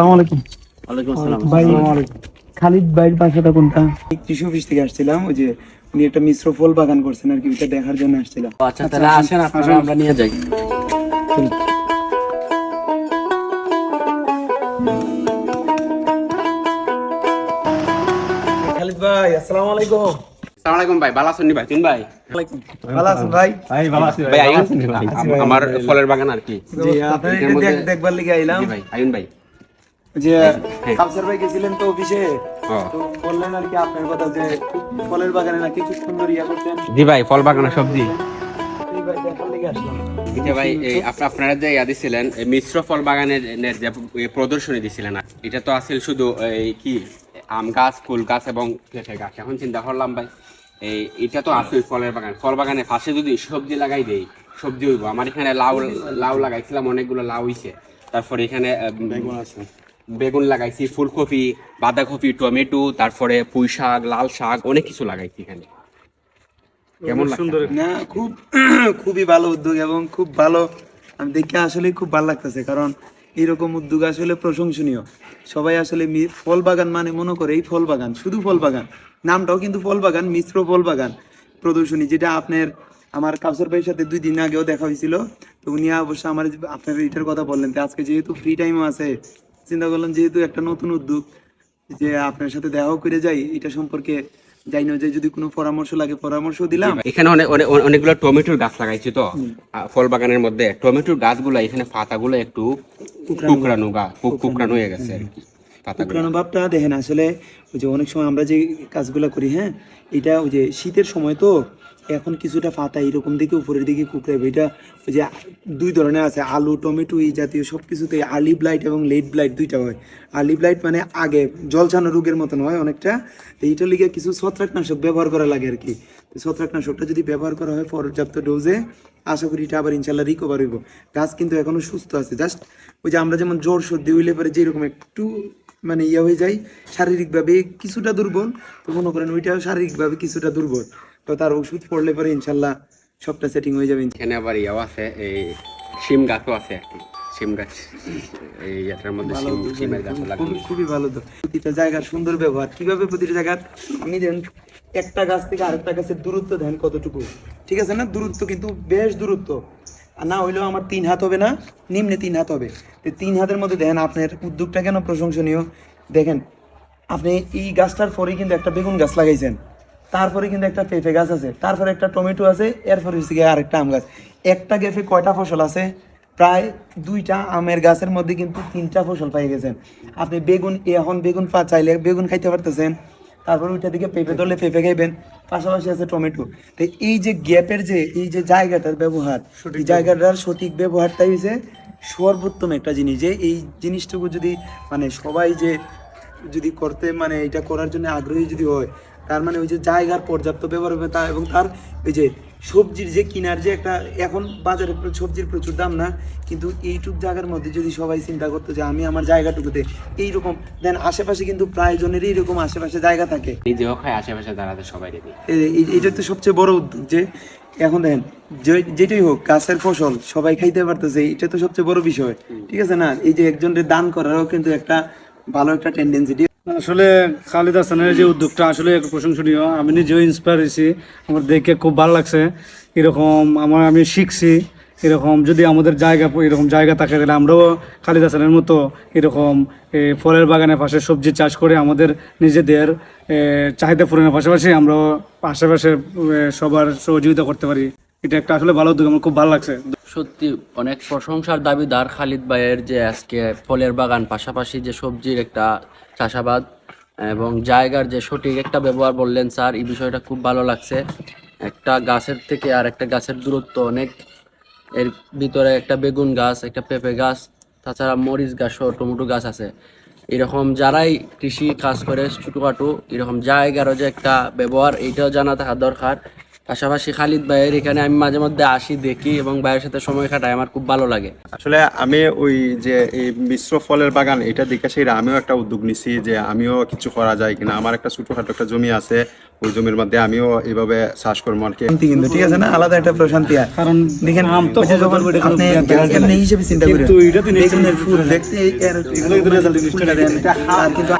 আসসালামু আলাইকুম। ওয়ালাইকুম আসসালাম। ভাই খালিদ ভাইয়ের বাসাটা কোনটা? কৃষি অফিস থেকে আসছিলাম ওই যে উনি একটা মিশ্র ফল বাগান করছেন আর কি ওইটা দেখার জন্য আসছিলাম। আচ্ছা তাহলে আসেন আপনারা আমরা নিয়ে যাই। খালিদ ভাই আসসালামু আলাইকুম। আলাইকুম ভাই ভালো আছেন ভাই? তিন ভাই। ভালো আছেন ভাই? ভাই আইন আমার ফলের বাগান আর কি। জি দেখবার লিগে আইলাম। ভাই আইন ভাই। যে ভাই গেছিলেন তো অফিসে তো বললেন আর কি আপনার কথা যে ফলের বাগানে নাকি খুব সুন্দর ইয়া করছেন জি ভাই ফল বাগানের সবজি ভাই দেখার লিগে আসলাম। এটা ভাই এই আপ- আপনারা যে ইয়া দিছিলেন মিশ্র ফল বাগানের যে প্রদর্শনী দিছিলেন এটা তো আসলে শুধু কি আম গাছ ফুল গাছ এবং পেঁপে গাছ। এখন চিন্তা করলাম ভাই এই এটা তো আসলে ফলের বাগান। ফল বাগানের পাশে যদি সবজি লাগাই দেই সবজি হইব। আমার এখানে লাউ লাউ লাগাইছিলাম অনেকগুলো লাউ হইছে। তারপরে এখানে বেগুন আছে। বেগুন লাগাইছি ফুলকপি বাঁধাকপি টমেটো তারপরে পুঁই শাক লাল শাক অনেক কিছু লাগাইছি এখানে। কেমন সুন্দর না খুব খুবই ভালো উদ্যোগ এবং খুব ভালো আমি দেখে আসলে খুব ভালো লাগতেছে কারণ এরকম উদ্যোগ আসলে প্রশংসনীয়। সবাই আসলে ফল বাগান মানে মনে করে এই ফল বাগান শুধু ফল বাগান নামটাও কিন্তু ফল বাগান মিশ্র ফল বাগান প্রদর্শনী যেটা আপনার আমার কাউসার ভাইয়ের সাথে দুই দিন আগেও দেখা হয়েছিল। তো উনি অবশ্য আমার আপনার এটার কথা বললেন আজকে যেহেতু ফ্রি টাইমও আছে চিন্তা করলাম যেহেতু একটা নতুন উদ্যোগ যে আপনার সাথে দেখাও করে যাই এটা সম্পর্কে যাই না যে যদি কোনো পরামর্শ লাগে পরামর্শ দিলাম। এখানে অনেক অনেক অনেকগুলো টমেটোর গাছ লাগাইছি তো। ফল বাগানের মধ্যে। টমেটোর গাছগুলো এখানে পাতাগুলো একটু কুকরানো গা কুক- কুকরানো হয়ে গেছে আর কি পাতাগুলো। ভাবটা দেখেন আসলে ওই যে অনেক সময় আমরা যে কাজগুলো করি হ্যাঁ এটা ওই যে শীতের সময় তো এখন কিছুটা পাতা এরকম দিকে উপরের দিকে কুকড়াবে এটা যে দুই ধরনের আছে, আলু, টমেটো, এই জাতীয় সব কিছুতে আর্লি ব্লাইট এবং লেট ব্লাইট দুইটা হয়। আর্লি ব্লাইট মানে আগে জলছানো রোগের মতন হয় অনেকটা, তো এইটার লিগে কিছু ছত্রাকনাশক ব্যবহার করা লাগে আর কি। ছত্রাকনাশকটা যদি ব্যবহার করা হয় পর্যাপ্ত ডোজে আশা করি এটা আবার ইনশাল্লাহ রিকভার হইব। গাছ কিন্তু এখনও সুস্থ আছে। জাস্ট ওই যে আমরা যেমন জ্বর, সর্দি হইলে পরে যেরকম একটু মানে ইয়ে হয়ে যায়, শারীরিকভাবে কিছুটা দুর্বল, তো মনে করেন ওইটাও শারীরিকভাবে কিছুটা দুর্বল। তো তার ওষুধ পড়লে পরে ইনশাল্লাহ সবটা সেটিং হয়ে যাবে। এখানে আবার ইয়াও আছে এই শিম গাছও আছে আর কি শিম গাছ এই এটার মধ্যে শিম শিমের গাছও লাগবে খুবই ভালো তো প্রতিটা জায়গার সুন্দর ব্যবহার। কীভাবে প্রতিটা জায়গার আমি দেন একটা গাছ থেকে আরেকটা গাছের দূরত্ব দেন কতটুকু? ঠিক আছে না? দূরত্ব কিন্তু বেশ দূরত্ব। না হইলেও আমার তিন হাত হবে না নিম্নে তিন হাত হবে। তো তিন হাতের মধ্যে দেখেন আপনার উদ্যোগটা কেন প্রশংসনীয়? দেখেন আপনি এই গাছটার পরেই কিন্তু একটা বেগুন গাছ লাগাইছেন। তারপরে কিন্তু একটা পেঁপে গাছ আছে তারপরে একটা টমেটো আছে এরপরে হচ্ছে গিয়ে আরেকটা আম গাছ। একটা গেফে কয়টা ফসল আছে? প্রায় দুইটা আমের গাছের মধ্যে কিন্তু তিনটা ফসল পেয়ে গেছেন। আপনি বেগুন এখন বেগুন পা চাইলে বেগুন খাইতে পারতেছেন। তারপর ওইটা দিকে পেঁপে ধরলে পেঁপে খাইবেন। পাশাপাশি আছে টমেটো। তো এই যে গ্যাপের যে এই যে জায়গাটার ব্যবহার এই জায়গাটার সঠিক ব্যবহারটাই হচ্ছে সর্বোত্তম একটা জিনিস। যে এই জিনিসটুকু যদি মানে সবাই যে যদি করতে মানে এটা করার জন্য আগ্রহী যদি হয় তার মানে ওই যে জায়গার পর্যাপ্ত ব্যবহার হবে তা এবং তার ওই যে সবজির যে কিনার যে একটা এখন বাজারে সবজির প্রচুর দাম না কিন্তু এইটুক জায়গার মধ্যে যদি সবাই চিন্তা করতো যে আমি আমার জায়গাটুকুতে এইরকম দেন আশেপাশে কিন্তু প্রায় জনেরই এরকম আশেপাশে জায়গা থাকে। নিজেও খায় আশেপাশে দাঁড়াতে সবাই এই- এইটা তো সবচেয়ে বড় উদ্যোগ যে এখন দেখেন যে- যেটাই হোক গাছের ফসল সবাই খাইতে পারতেছে এটা তো সবচেয়ে বড় বিষয়। ঠিক আছে না? এই যে একজনের দান করারও কিন্তু একটা ভালো একটা টেন্ডেন্সি আসলে খালিদ হাসানের যে উদ্যোগটা আসলে প্রশংসনীয়। আমি নিজেও ইন্সপায়ার হয়েছি। আমার দেখে খুব ভালো লাগছে। এরকম আমার, আমি শিখছি। এরকম যদি আমাদের জায়গা, এরকম জায়গা থাকে, তাহলে আমরাও খালিদ হাসানের মতো এরকম ফলের বাগানের পাশে সবজি চাষ করে আমাদের নিজেদের চাহিদা পূরণের পাশাপাশি আমরাও আশেপাশে সবার সহযোগিতা করতে পারি। এটা একটা আসলে ভালো উদ্যোগ, আমার খুব ভালো লাগছে। সত্যি অনেক প্রশংসার দাবিদার খালিদ ভাইয়ের যে আজকে ফলের বাগান, পাশাপাশি যে সবজির একটা চাষাবাদ এবং জায়গার যে সঠিক একটা ব্যবহার বললেন স্যার, এই বিষয়টা খুব ভালো লাগছে। একটা গাছের থেকে আর একটা গাছের দূরত্ব অনেক। এর ভিতরে একটা বেগুন গাছ, একটা পেঁপে গাছ, তাছাড়া মরিচ গাছ ও টমেটো গাছ আছে। এরকম যারাই কৃষি কাজ করে ছোটোখাটো, এরকম জায়গারও যে একটা ব্যবহার এইটাও জানা থাকা দরকার। পাশাপাশি খালিদ ভাইয়ের এখানে আমি মাঝে মধ্যে আসি দেখি এবং ভাইয়ের সাথে সময় কাটাই আমার খুব ভালো লাগে। আসলে আমি ওই যে এই মিশ্র ফলের বাগান এটা দেখে সেই আমিও একটা উদ্যোগ নিছি যে আমিও কিছু করা যায় কিনা। আমার একটা ছোটখাটো একটা জমি আছে ওই জমির মধ্যে আমিও এইভাবে চাষ করব আর কি। কিন্তু ঠিক আছে না? আলাদা একটা প্রশান্তি আর কারণ দেখেন আম তো আপনি। এমনি হিসেবে চিন্তা করেন। কিন্তু এটা তো নিশ্চয়ই ফুল দেখতে এগুলো কিন্তু